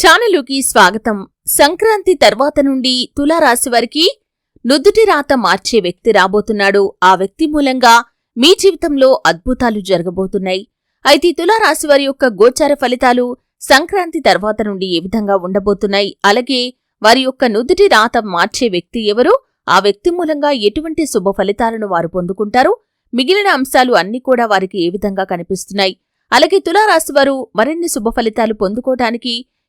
ఛానలుకి స్వాగతం. సంక్రాంతి తర్వాత నుండి తులారాశి వారికి నుదుటి రాత మార్చే వ్యక్తి రాబోతున్నాడు. ఆ వ్యక్తి మూలంగా మీ జీవితంలో అద్భుతాలు జరగబోతున్నాయి. అయితే తులారాశి వారి యొక్క గోచార ఫలితాలు సంక్రాంతి తర్వాత నుండి ఏ విధంగా ఉండబోతున్నాయి? అలాగే వారి యొక్క నుదుటి రాత మార్చే వ్యక్తి ఎవరు? ఆ వ్యక్తి మూలంగా ఎటువంటి శుభ ఫలితాలను వారు పొందుకుంటారు? మిగిలిన అంశాలు అన్ని కూడా వారికి ఏ విధంగా కనిపిస్తున్నాయి? అలాగే తులారాశి వారు మరిన్ని శుభ ఫలితాలు పొందుకోవటానికి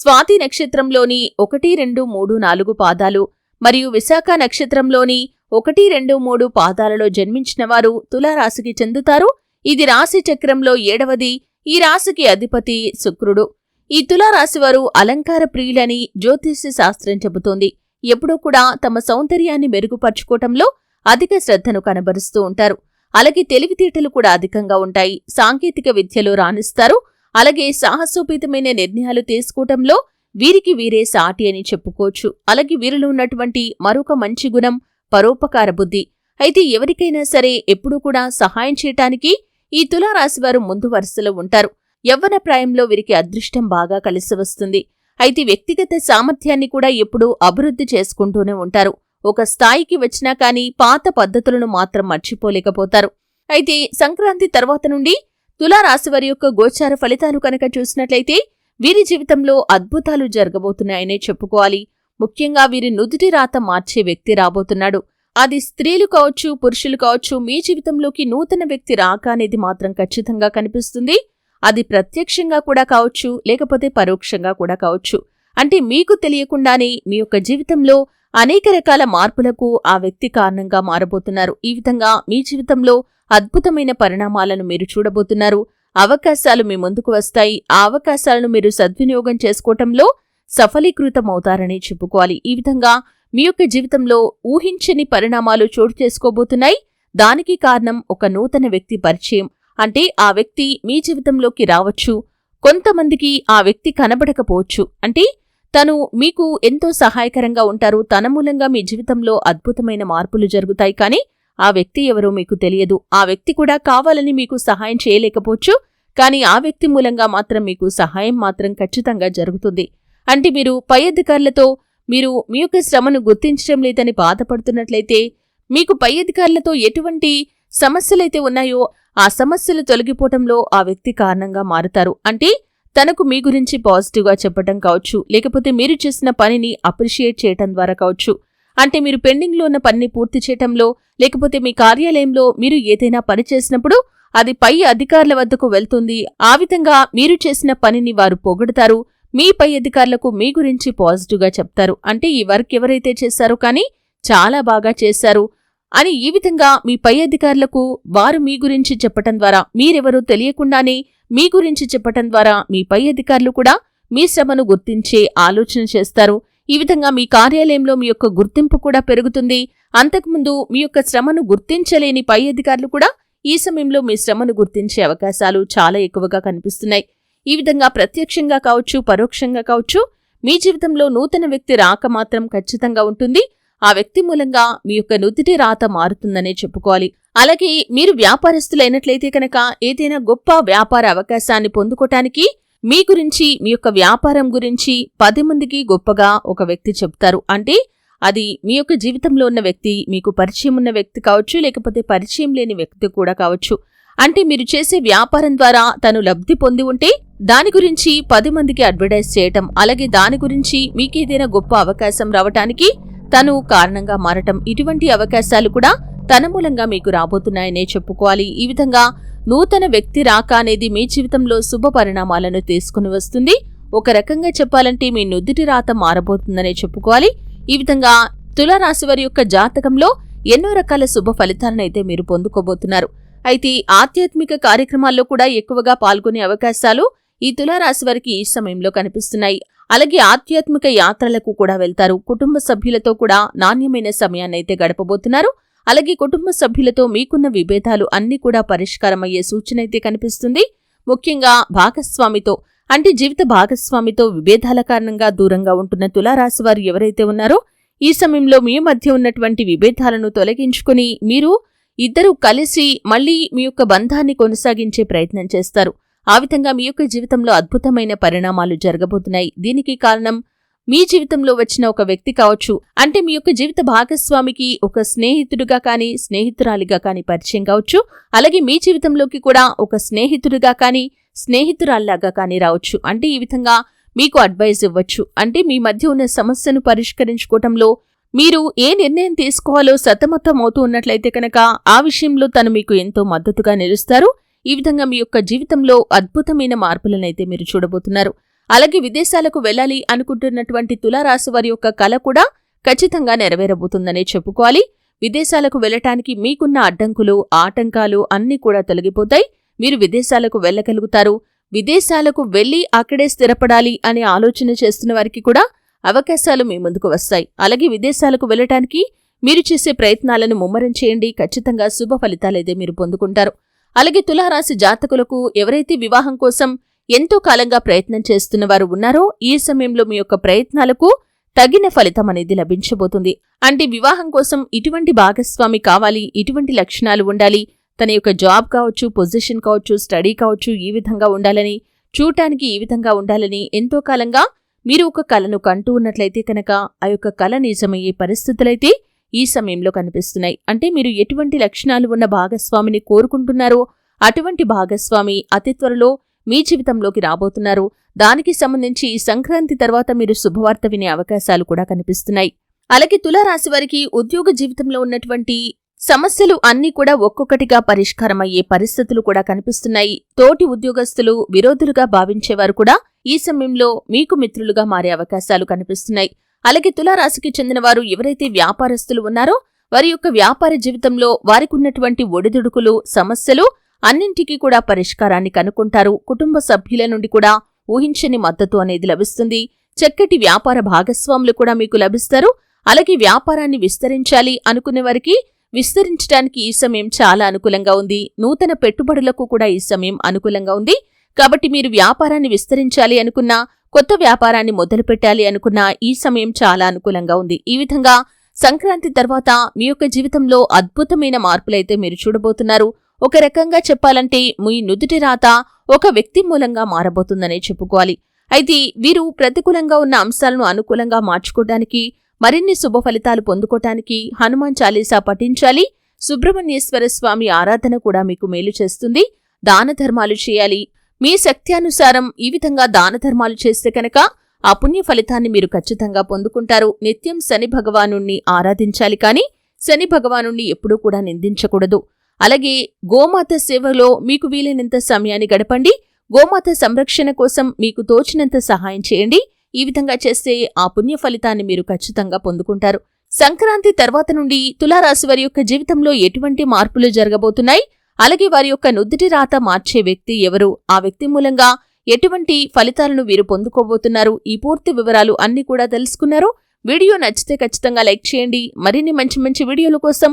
స్వాతి నక్షత్రంలోని ఒకటి రెండు మూడు నాలుగు పాదాలు మరియు విశాఖ నక్షత్రంలోని ఒకటి రెండు మూడు పాదాలలో జన్మించిన వారు తులారాశికి చెందుతారు. ఇది రాశి చక్రంలో ఏడవది. ఈ రాశికి అధిపతి శుక్రుడు. ఈ తులారాశి వారు అలంకార ప్రియులని జ్యోతిష్య శాస్త్రం చెబుతోంది. ఎప్పుడూ కూడా తమ సౌందర్యాన్ని మెరుగుపరుచుకోవటంలో అధిక శ్రద్ధను కనబరుస్తూ ఉంటారు. అలాగే తెలివితేటలు కూడా అధికంగా ఉంటాయి. సాంకేతిక విద్యలో రాణిస్తారు. అలాగే సాహసోపేతమైన నిర్ణయాలు తీసుకోవటంలో వీరికి వీరే సాటి అని చెప్పుకోవచ్చు. అలాగే వీరిలో ఉన్నటువంటి మరొక మంచి గుణం పరోపకార బుద్ధి. అయితే ఎవరికైనా సరే ఎప్పుడూ కూడా సహాయం చేయటానికి ఈ తులారాశి వారు ముందు వరుసలో ఉంటారు. యవ్వన ప్రాయంలో వీరికి అదృష్టం బాగా కలిసి వస్తుంది. అయితే వ్యక్తిగత సామర్థ్యాన్ని కూడా ఎప్పుడూ అభివృద్ధి చేసుకుంటూనే ఉంటారు. ఒక స్థాయికి వచ్చినా కానీ పాత పద్ధతులను మాత్రం మర్చిపోలేకపోతారు. అయితే సంక్రాంతి తర్వాత నుండి తులారాశి వారి యొక్క గోచార ఫలితాలు కనుక చూసినట్లయితే వీరి జీవితంలో అద్భుతాలు జరగబోతున్నాయనే చెప్పుకోవాలి. ముఖ్యంగా వీరి నుదుటి రాత మార్చే వ్యక్తి రాబోతున్నాడు. అది స్త్రీలు కావచ్చు పురుషులు కావచ్చు మీ జీవితంలోకి నూతన వ్యక్తి రాక అనేది మాత్రం ఖచ్చితంగా కనిపిస్తుంది. అది ప్రత్యక్షంగా కూడా కావచ్చు లేకపోతే పరోక్షంగా కూడా కావచ్చు. అంటే మీకు తెలియకుండానే మీ యొక్క జీవితంలో అనేక రకాల మార్పులకు ఆ వ్యక్తి కారణంగా మారబోతున్నారు. ఈ విధంగా మీ జీవితంలో అద్భుతమైన పరిణామాలను మీరు చూడబోతున్నారు. అవకాశాలు మీ ముందుకు వస్తాయి. ఆ అవకాశాలను మీరు సద్వినియోగం చేసుకోవటంలో సఫలీకృతమవుతారని చెప్పుకోవాలి. ఈ విధంగా మీ యొక్క జీవితంలో ఊహించని పరిణామాలు చోటు చేసుకోబోతున్నాయి. దానికి కారణం ఒక నూతన వ్యక్తి పరిచయం. అంటే ఆ వ్యక్తి మీ జీవితంలోకి రావచ్చు. కొంతమందికి ఆ వ్యక్తి కనబడకపోవచ్చు. అంటే తను మీకు ఎంతో సహాయకరంగా ఉంటారు. తన మూలంగా మీ జీవితంలో అద్భుతమైన మార్పులు జరుగుతాయి. కానీ ఆ వ్యక్తి ఎవరో మీకు తెలియదు. ఆ వ్యక్తి కూడా కావాలని మీకు సహాయం చేయలేకపోవచ్చు. కానీ ఆ వ్యక్తి మూలంగా మాత్రం మీకు సహాయం మాత్రం ఖచ్చితంగా జరుగుతుంది. అంటే మీరు పై అధికారులతో మీరు మీ యొక్క శ్రమను గుర్తించడం లేదని బాధపడుతున్నట్లయితే మీకు పై అధికారులతో ఎటువంటి సమస్యలైతే ఉన్నాయో ఆ సమస్యలు తొలగిపోవటంలో ఆ వ్యక్తి కారణంగా మారుతారు. అంటే తనకు మీ గురించి పాజిటివ్గా చెప్పడం కావచ్చు లేకపోతే మీరు చేసిన పనిని అప్రిషియేట్ చేయటం ద్వారా కావచ్చు. అంటే మీరు పెండింగ్లో ఉన్న పనిని పూర్తి చేయటంలో లేకపోతే మీ కార్యాలయంలో మీరు ఏదైనా పని చేసినప్పుడు అది పై అధికారుల వద్దకు వెళ్తుంది. ఆ విధంగా మీరు చేసిన పనిని వారు పొగడతారు. మీ పై అధికారులకు మీ గురించి పాజిటివ్గా చెప్తారు. అంటే ఈ వర్క్ ఎవరైతే చేశారో కానీ చాలా బాగా చేశారు అని ఈ విధంగా మీ పై అధికారులకు వారు మీ గురించి చెప్పటం ద్వారా మీరెవరో తెలియకుండానే మీ గురించి చెప్పటం ద్వారా మీ పై అధికారులు కూడా మీ శ్రమను గుర్తించే ఆలోచన చేస్తారు. ఈ విధంగా మీ కార్యాలయంలో మీ యొక్క గుర్తింపు కూడా పెరుగుతుంది. అంతకుముందు మీ యొక్క శ్రమను గుర్తించలేని పై అధికారులు కూడా ఈ సమయంలో మీ శ్రమను గుర్తించే అవకాశాలు చాలా ఎక్కువగా కనిపిస్తున్నాయి. ఈ విధంగా ప్రత్యక్షంగా కావచ్చు పరోక్షంగా కావచ్చు మీ జీవితంలో నూతన వ్యక్తి రాక మాత్రం ఖచ్చితంగా ఉంటుంది. ఆ వ్యక్తి మూలంగా మీ యొక్క నుదుటి రాత మారుతుందనే చెప్పుకోవాలి. అలాగే మీరు వ్యాపారస్తులైనట్లయితే కనుక ఏదైనా గొప్ప వ్యాపార అవకాశాన్ని పొందుకోటానికి మీ గురించి మీ యొక్క వ్యాపారం గురించి పది మందికి గొప్పగా ఒక వ్యక్తి చెప్తారు. అంటే అది మీ యొక్క జీవితంలో ఉన్న వ్యక్తి మీకు పరిచయం ఉన్న వ్యక్తి కావచ్చు లేకపోతే పరిచయం లేని వ్యక్తి కూడా కావచ్చు. అంటే మీరు చేసే వ్యాపారం ద్వారా తను లబ్ధి పొంది ఉంటే దాని గురించి పది మందికి అడ్వర్టైజ్ చేయటం అలాగే దాని గురించి మీకేదైనా గొప్ప అవకాశం రావటానికి తను కారణంగా మారటం ఇటువంటి అవకాశాలు కూడా తన మూలంగా మీకు రాబోతున్నాయనే చెప్పుకోవాలి. ఈ విధంగా నూతన వ్యక్తి రాక అనేది మీ జీవితంలో శుభ పరిణామాలను తీసుకుని వస్తుంది. ఒక రకంగా చెప్పాలంటే మీ నుదుటి రాత మారబోతుందనే చెప్పుకోవాలి. ఈ విధంగా తులారాశి వారి యొక్క జాతకంలో ఎన్నో రకాల శుభ ఫలితాలను అయితే మీరు పొందుకోబోతున్నారు. అయితే ఆధ్యాత్మిక కార్యక్రమాల్లో కూడా ఎక్కువగా పాల్గొనే అవకాశాలు ఈ తులారాశి వారికి ఈ సమయంలో కనిపిస్తున్నాయి. అలాగే ఆధ్యాత్మిక యాత్రలకు కూడా వెళ్తారు. కుటుంబ సభ్యులతో కూడా నాణ్యమైన సమయాన్ని అయితే గడపబోతున్నారు. అలాగే కుటుంబ సభ్యులతో మీకున్న విభేదాలు అన్ని కూడా పరిష్కారమయ్యే సూచన అయితే కనిపిస్తుంది. ముఖ్యంగా భాగస్వామితో అంటే జీవిత భాగస్వామితో విభేదాల కారణంగా దూరంగా ఉంటున్న తులారాశి వారు ఎవరైతే ఉన్నారో ఈ సమయంలో మీ మధ్య ఉన్నటువంటి విభేదాలను తొలగించుకుని మీరు ఇద్దరూ కలిసి మళ్ళీ మీ యొక్క బంధాన్ని కొనసాగించే ప్రయత్నం చేస్తారు. ఆ విధంగా మీ యొక్క జీవితంలో అద్భుతమైన పరిణామాలు జరగబోతున్నాయి. దీనికి కారణం మీ జీవితంలో వచ్చిన ఒక వ్యక్తి కావచ్చు అంటే మీ యొక్క జీవిత భాగస్వామికి ఒక స్నేహితుడిగా కానీ స్నేహితురాలిగా కానీ పరిచయం కావచ్చు అలాగే మీ జీవితంలోకి కూడా ఒక స్నేహితుడిగా కానీ స్నేహితురాల్లాగా కానీ రావచ్చు. అంటే ఈ విధంగా మీకు అడ్వైజ్ ఇవ్వచ్చు. అంటే మీ మధ్య ఉన్న సమస్యను పరిష్కరించుకోవటంలో మీరు ఏ నిర్ణయం తీసుకోవాలో సతమతం అవుతూ ఉన్నట్లయితే కనుక ఆ విషయంలో తను మీకు ఎంతో మద్దతుగా నిలుస్తారు. ఈ విధంగా మీ యొక్క జీవితంలో అద్భుతమైన మార్పులనైతే మీరు చూడబోతున్నారు. అలాగే విదేశాలకు వెళ్ళాలి అనుకుంటున్నటువంటి తులారాశి వారి యొక్క కళ కూడా ఖచ్చితంగా నెరవేరబోతుందనే చెప్పుకోవాలి. విదేశాలకు వెళ్ళటానికి మీకున్న అడ్డంకులు ఆటంకాలు అన్నీ కూడా తొలగిపోతాయి. మీరు విదేశాలకు వెళ్ళగలుగుతారు. విదేశాలకు వెళ్ళి అక్కడే స్థిరపడాలి అనే ఆలోచన చేస్తున్న వారికి కూడా అవకాశాలు మీ ముందుకు వస్తాయి. అలాగే విదేశాలకు వెళ్ళటానికి మీరు చేసే ప్రయత్నాలను ముమ్మరం చేయండి. ఖచ్చితంగా శుభ ఫలితాలైతే మీరు పొందుకుంటారు. అలాగే తులారాశి జాతకులకు ఎవరైతే వివాహం కోసం ఎంతో కాలంగా ప్రయత్నం చేస్తున్న వారు ఉన్నారో ఈ సమయంలో మీ యొక్క ప్రయత్నాలకు తగిన ఫలితం అనేది లభించబోతుంది. అంటే వివాహం కోసం ఇటువంటి భాగస్వామి కావాలి ఇటువంటి లక్షణాలు ఉండాలి తన యొక్క జాబ్ కావచ్చు పొజిషన్ కావచ్చు స్టడీ కావచ్చు ఈ విధంగా ఉండాలని చూడటానికి ఈ విధంగా ఉండాలని ఎంతో కాలంగా మీరు ఒక కళను కంటూ ఉన్నట్లయితే కనుక ఆ యొక్క కళ నిజమయ్యే పరిస్థితులైతే ఈ సమయంలో కనిపిస్తున్నాయి. అంటే మీరు ఎటువంటి లక్షణాలు ఉన్న భాగస్వామిని కోరుకుంటున్నారో అటువంటి భాగస్వామి అతి త్వరలో మీ జీవితంలోకి రాబోతున్నారు. దానికి సంబంధించి సంక్రాంతి తర్వాత మీరు శుభవార్త వినే అవకాశాలు కూడా కనిపిస్తున్నాయి. అలాగే తులారాశి వారికి ఉద్యోగ జీవితంలో ఉన్నటువంటి సమస్యలు అన్నీ కూడా ఒక్కొక్కటిగా పరిష్కారమయ్యే పరిస్థితులు కూడా కనిపిస్తున్నాయి. తోటి ఉద్యోగస్తులు విరోధులుగా భావించేవారు కూడా ఈ సమయంలో మీకు మిత్రులుగా మారే అవకాశాలు కనిపిస్తున్నాయి. అలాగే తులారాశికి చెందిన వారు ఎవరైతే వ్యాపారస్తులు ఉన్నారో వారి యొక్క వ్యాపార జీవితంలో వారికి ఉన్నటువంటి ఒడిదుడుకులు సమస్యలు అన్నింటికీ కూడా పరిష్కారాన్ని కనుక్కుంటారు. కుటుంబ సభ్యుల నుండి కూడా ఊహించని మద్దతు అనేది లభిస్తుంది. చక్కటి వ్యాపార భాగస్వాములు కూడా మీకు లభిస్తారు. అలాగే వ్యాపారాన్ని విస్తరించాలి అనుకునే వారికి విస్తరించడానికి ఈ సమయం చాలా అనుకూలంగా ఉంది. నూతన పెట్టుబడులకు కూడా ఈ సమయం అనుకూలంగా ఉంది. కాబట్టి మీరు వ్యాపారాన్ని విస్తరించాలి అనుకున్నా కొత్త వ్యాపారాన్ని మొదలుపెట్టాలి అనుకున్నా ఈ సమయం చాలా అనుకూలంగా ఉంది. ఈ విధంగా సంక్రాంతి తర్వాత మీ యొక్క జీవితంలో అద్భుతమైన మార్పులైతే మీరు చూడబోతున్నారు. ఒక రకంగా చెప్పాలంటే మీ నుదుటి రాత ఒక వ్యక్తి మూలంగా మారబోతుందనే చెప్పుకోవాలి. అయితే వీరు ప్రతికూలంగా ఉన్న అంశాలను అనుకూలంగా మార్చుకోవడానికి మరిన్ని శుభ ఫలితాలు పొందుకోటానికి హనుమాన్ చాలీసా పఠించాలి. సుబ్రహ్మణ్యేశ్వర స్వామి ఆరాధన కూడా మీకు మేలు చేస్తుంది. దాన ధర్మాలు చేయాలి. మీ శక్త్యానుసారం ఈ విధంగా దాన ధర్మాలు చేస్తే కనుక ఆ పుణ్య ఫలితాన్ని మీరు ఖచ్చితంగా పొందుకుంటారు. నిత్యం శని భగవాను ఆరాధించాలి కాని శని భగవాను ఎప్పుడూ కూడా నిందించకూడదు. అలాగే గోమాత సేవలో మీకు వీలైనంత సమయాన్ని గడపండి. గోమాత సంరక్షణ కోసం మీకు తోచినంత సహాయం చేయండి. ఈ విధంగా చేస్తే ఆ పుణ్య ఫలితాన్ని మీరు ఖచ్చితంగా పొందుకుంటారు. సంక్రాంతి తర్వాత నుండి తులారాశి వారి యొక్క జీవితంలో ఎటువంటి మార్పులు జరగబోతున్నాయి? అలాగే వారి యొక్క నుదుటి రాత మార్చే వ్యక్తి ఎవరు? ఆ వ్యక్తి మూలంగా ఎటువంటి ఫలితాలను వీరు పొందుకోబోతున్నారు? ఈ పూర్తి వివరాలు అన్ని కూడా తెలుసుకున్నారు. వీడియో నచ్చితే ఖచ్చితంగా లైక్ చేయండి. మరిన్ని మంచి మంచి వీడియోల కోసం